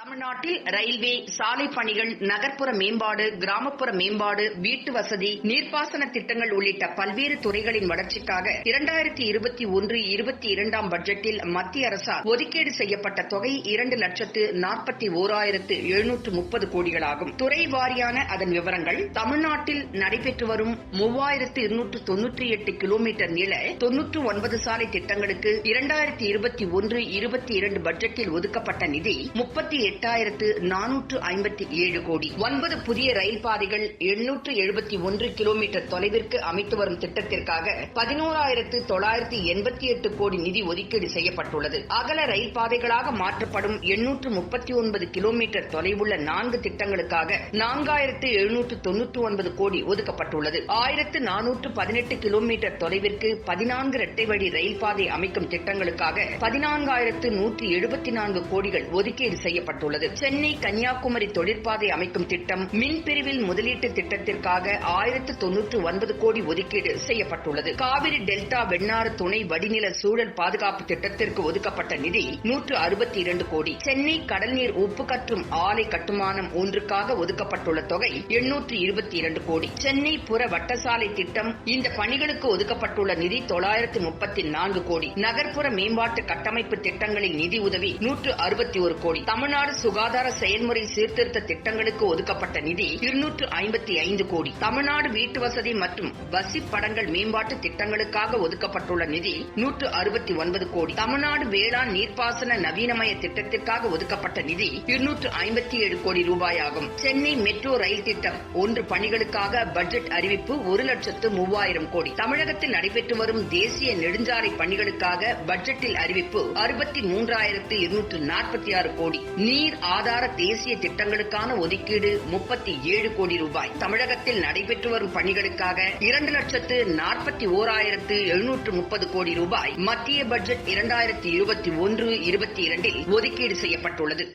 தமிழ்நாட்டில் ரயில்வே சாலை பணிகள் நகர்ப்புற மேம்பாடு கிராமப்புற மேம்பாடு வீட்டு வசதி நீர்ப்பாசன திட்டங்கள் உள்ளிட்ட பல்வேறு துறைகளின் வளர்ச்சிக்காக இரண்டாயிரத்தி இருபத்தி ஒன்று இருபத்தி இரண்டாம் பட்ஜெட்டில் மத்திய அரசால் ஒதுக்கீடு செய்யப்பட்ட தொகை இரண்டு லட்சத்து நாற்பத்தி ஓராயிரத்து எழுநூற்று முப்பது கோடிகளாகும். துறை வாரியான அதன் விவரங்கள் தமிழ்நாட்டில் நடைபெற்று வரும் மூவாயிரத்து இருநூற்று தொன்னூற்றி எட்டு கிலோமீட்டர் நீள தொன்னூற்று ஒன்பது சாலை திட்டங்களுக்கு இரண்டாயிரத்தி இருபத்தி ஒன்று இருபத்தி இரண்டு பட்ஜெட்டில் ஒதுக்கப்பட்ட நிதி முப்பத்தி எட்டாயிரத்து நானூற்று ஐம்பத்தி ஏழு கோடி. ஒன்பது புதிய ரயில் பாதைகள் எண்ணூற்று எழுபத்தி ஒன்று கிலோமீட்டர் தொலைவிற்கு அமைத்து வரும் திட்டத்திற்காக பதினோராயிரத்து தொள்ளாயிரத்தி எண்பத்தி எட்டு கோடி நிதி ஒதுக்கீடு செய்யப்பட்டுள்ளது. அகல ரயில் பாதைகளாக மாற்றப்படும் எண்ணூற்று முப்பத்தி ஒன்பது கிலோமீட்டர் தொலைவுள்ள நான்கு திட்டங்களுக்காக நான்காயிரத்து எழுநூற்று தொன்னூற்று ஒன்பது கோடி ஒதுக்கப்பட்டுள்ளது. ஆயிரத்து நானூற்று பதினெட்டு கிலோமீட்டர் தொலைவிற்கு பதினான்கு இரட்டை வழி ரயில் பாதை அமைக்கும் திட்டங்களுக்காக பதினான்காயிரத்து நூற்றி எழுபத்தி நான்கு கோடிகள் ஒதுக்கீடு செய்யப்பட்டுள்ளது சென்னை கன்னியாகுமரி தொழிற்பாதை அமைக்கும் திட்டம் மின் பிரிவில் முதலீட்டு திட்டத்திற்காக ஆயிரத்து தொன்னூற்று ஒன்பது கோடி ஒதுக்கீடு செய்யப்பட்டுள்ளது. காவிரி டெல்டா வெண்ணாறு துணை வடிநில சூழல் பாதுகாப்பு திட்டத்திற்கு ஒதுக்கப்பட்ட நிதி நூற்று அறுபத்தி இரண்டு கோடி. சென்னை கடல்நீர் உப்பு கற்றும் ஆலை கட்டுமானம் ஒன்றுக்காக ஒதுக்கப்பட்டுள்ள தொகை எண்ணூற்று இருபத்தி இரண்டு கோடி. சென்னை புற வட்டசாலை திட்டம் இந்த பணிகளுக்கு ஒதுக்கப்பட்டுள்ள நிதி தொள்ளாயிரத்து முப்பத்தி நான்கு கோடி. நகர்ப்புற மேம்பாட்டு கட்டமைப்பு திட்டங்களின் நிதி உதவி நூற்று அறுபத்தி ஒரு கோடி. தமிழ்நாடு தமிழ்நாடு சுகாதார செயல்முறை சீர்திருத்த திட்டங்களுக்கு ஒதுக்கப்பட்ட நிதி இருநூற்று ஐம்பத்தி ஐந்து கோடி. தமிழ்நாடு வீட்டு வசதி மற்றும் வசிப்படங்கள் மேம்பாட்டு திட்டங்களுக்காக ஒதுக்கப்பட்டுள்ள நிதி நூற்று அறுபத்தி ஒன்பது கோடி. தமிழ்நாடு வேளாண் நீர்ப்பாசன நவீனமய திட்டத்திற்காக ஒதுக்கப்பட்ட நிதி இருநூற்று ஐம்பத்தி ஏழு கோடி ரூபாய் ஆகும் சென்னை மெட்ரோ ரயில் திட்டம் ஒன்று பணிகளுக்காக பட்ஜெட் அறிவிப்பு ஒரு லட்சத்து மூவாயிரம் கோடி. தமிழகத்தில் நடைபெற்று வரும் தேசிய நெடுஞ்சாலை பணிகளுக்காக பட்ஜெட்டில் அறிவிப்பு அறுபத்தி மூன்றாயிரத்து இருநூற்று நாற்பத்தி ஆறு கோடி. நீர் ஆதார தேசிய திட்டங்களுக்கான ஒதுக்கீடு முப்பத்தி ஏழு கோடி ரூபாய். தமிழகத்தில் நடைபெற்று வரும் பணிகளுக்காக இரண்டு லட்சத்து நாற்பத்தி ஓராயிரத்து எழுநூற்று முப்பது கோடி ரூபாய் மத்திய பட்ஜெட் இரண்டாயிரத்தி இருபத்தி ஒன்று இருபத்தி இரண்டில் ஒதுக்கீடு செய்யப்பட்டுள்ளது.